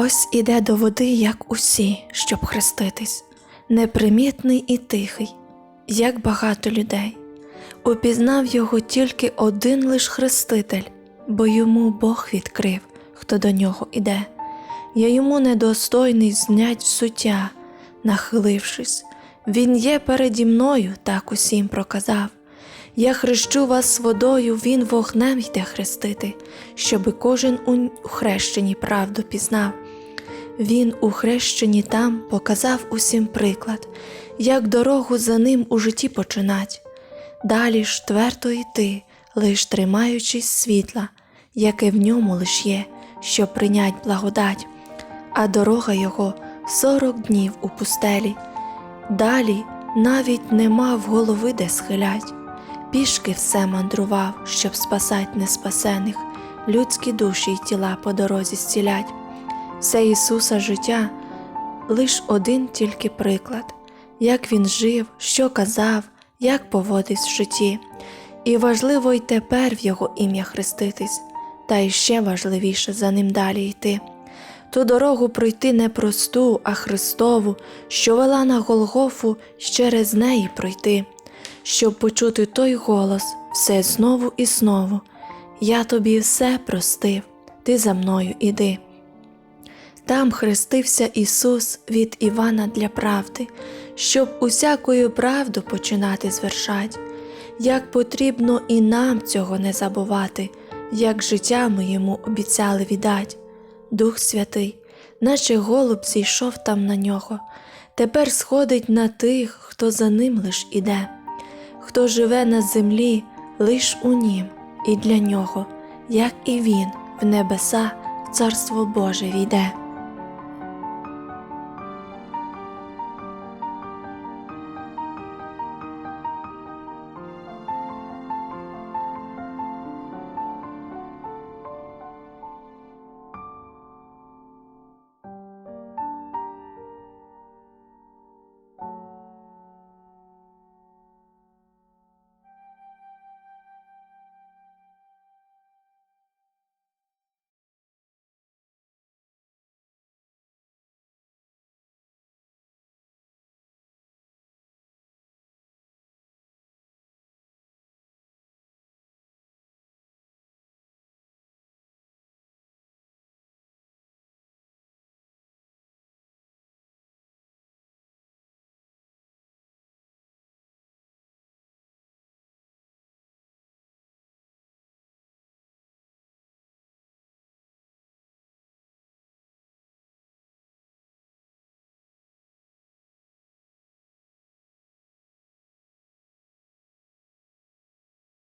Ось іде до води, як усі, щоб хреститись, непримітний і тихий, як багато людей. Упізнав його тільки один лиш хреститель, бо йому Бог відкрив, хто до нього іде. Я йому недостойний знять суття, нахилившись, він є переді мною, так усім проказав. Я хрещу вас водою, він вогнем йде хрестити, щоби кожен у хрещенні правду пізнав. Він у хрещенні там показав усім приклад, як дорогу за ним у житті починать. Далі ж твердо йти, лиш тримаючись світла, яке в ньому лиш є, щоб прийнять благодать, а дорога його сорок днів у пустелі. Далі навіть не мав голови де схилять, пішки все мандрував, щоб спасать неспасених, людські душі й тіла по дорозі зцілять. Все Ісуса життя лиш один тільки приклад, як Він жив, що казав, як поводись в житті, і важливо й тепер в Його ім'я хреститись, та іще важливіше за ним далі йти. Ту дорогу пройти не просту, а Христову, що вела на Голгофу, через неї пройти, щоб почути той голос все знову і знову. Я тобі все простив, ти за мною іди. Там хрестився Ісус від Івана для правди, щоб усякою правду починати звершать, як потрібно і нам цього не забувати, як життя ми йому обіцяли віддать. Дух Святий, наче голуб зійшов там на нього, тепер сходить на тих, хто за ним лиш іде, хто живе на землі лиш у нім, і для нього, як і він, в небеса, в Царство Боже війде.